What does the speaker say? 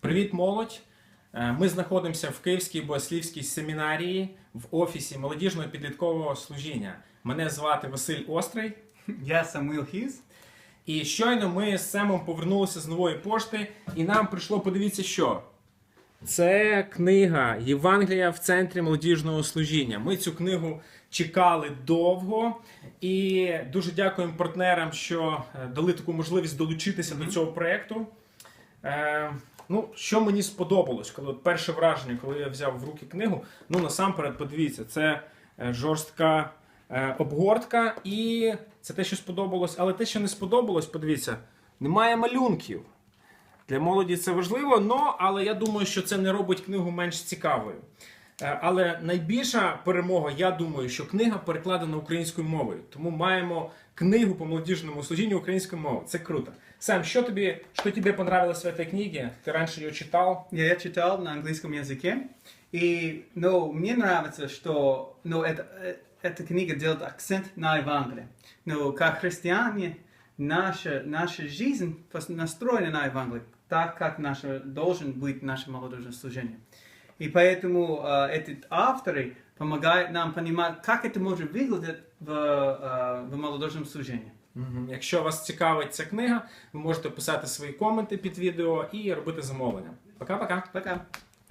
Привіт, молодь! Е, Ми знаходимося в Київській Богослівській семінарії в офісі молодіжного підліткового служіння. Мене звати Василь Острий. Я Самуїл Хіз. І щойно ми з Семом повернулися з нової пошти, і нам прийшло подивіться, що це книга Євангелія в центрі молодіжного служіння. Ми цю книгу чекали довго і дуже дякуємо партнерам, що е, дали таку можливість долучитися до цього проєкту. Ну, що мені сподобалось, коли от перше враження, коли я взяв в руки книгу, ну насамперед, подивіться, це е, жорстка е, обгортка, і це те, що сподобалось. Але те, що не сподобалось, подивіться, немає малюнків. Для молоді це важливо, но, але я думаю, що це не робить книгу менш цікавою. Е, Але найбільша перемога, я думаю, що книга перекладена українською мовою. Тому маємо книгу по молодіжному служінню українською мовою. Це круто. Сам, що тобі, що тебе понравилось в этой книге? Ты раньше ее читал? Я, я читал на английском языке. И, ну, мне нравится, что, ну, это, э, эта книга делает акцент на Евангелие. Ну, как христиане, наша, наша жизнь пос- настроена на Евангелие, так как наша, должен быть наше молодежное служение. И поэтому э, эти авторы помогают нам понимать, как это может выглядеть в, э, в молодежном служении. Мгм. Якщо вас цікавить ця книга, ви можете писати свої коменти під відео і робити замовлення. Пока-пока. Пока.